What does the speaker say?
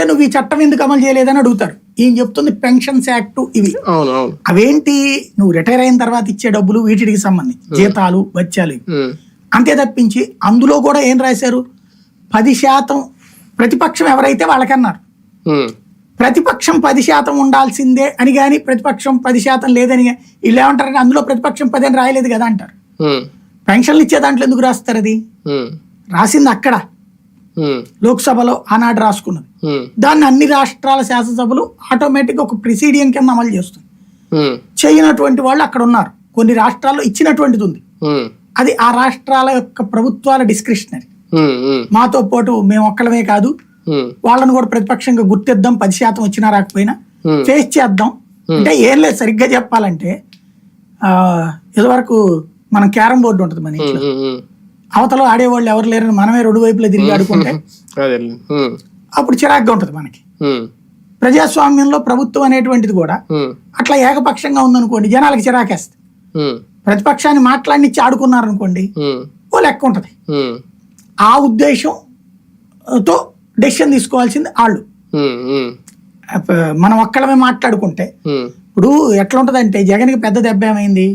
ఉంటే నువ్వు ఈ చట్టం ఎందుకు అమలు చేయలేదని అడుగుతారు ఈయన చెప్తుంది పెన్షన్స్ యాక్ట్ ఇవి. అవేంటి? నువ్వు రిటైర్ అయిన తర్వాత ఇచ్చే డబ్బులు వీటికి సంబంధించి జీతాలు వచ్చాలు అంతే తప్పించి అందులో కూడా ఏం రాశారు? పది శాతం ప్రతిపక్షం ఎవరైతే వాళ్ళకన్నారు. ప్రతిపక్షం పది శాతం ఉండాల్సిందే అని కానీ ప్రతిపక్షం పది శాతం లేదని వీళ్ళు ఏమంటారంటే అందులో ప్రతిపక్షం పది అని రాయలేదు కదా అంటారు. పెన్షన్లు ఇచ్చే దాంట్లో ఎందుకు రాస్తారు అది? రాసింది అక్కడ. లోక్సభలో ఆనాడు రాసుకున్నది. ఉమ్, దాన్ని అన్ని రాష్ట్రాల శాసనసభలు ఆటోమేటిక్గా ఒక ప్రిసీడియం కింద అమలు చేస్తుంది. ఉమ్, చేయనటువంటి వాళ్ళు అక్కడ ఉన్నారు. కొన్ని రాష్ట్రాల్లో ఇచ్చినటువంటిది ఉంది. అది ఆ రాష్ట్రాల యొక్క ప్రభుత్వాల డిస్క్రిషనరీ ఉమ్, మాతో పాటు మేము ఒక్కలమే కాదు. వాళ్ళని కూడా ప్రతిపక్షంగా గుర్తిద్దాం. పది శాతం వచ్చినా రాకపోయినా Hmm. ఫేస్ చేద్దాం. అంటే ఏం లేదు సరిగ్గా చెప్పాలంటే ఇదివరకు మనం క్యారం బోర్డు ఉంటుంది మన ఇంట్లో. అవతల ఆడేవాళ్ళు ఎవరు లేరని మనమే రెండు వైపులా తిరిగి ఆడుకుంటే అప్పుడు చిరాగ్గా ఉంటుంది మనకి. ప్రజాస్వామ్యంలో ప్రభుత్వం అనేటువంటిది కూడా అట్లా ఏకపక్షంగా ఉందనుకోండి జనాలకి చిరాకేస్తుంది. ప్రతిపక్షాన్ని మాట్లాడినిచ్చి ఆడుకున్నారనుకోండి ఓ లెక్క ఉంటుంది. ఆ ఉద్దేశంతో డెసిషన్ తీసుకోవాల్సింది వాళ్ళు మనం ఒక్కడమే మాట్లాడుకుంటే ఇప్పుడు ఎట్లా ఉంటదంటే జగన్కి పెద్ద దెబ్బ ఏమైంది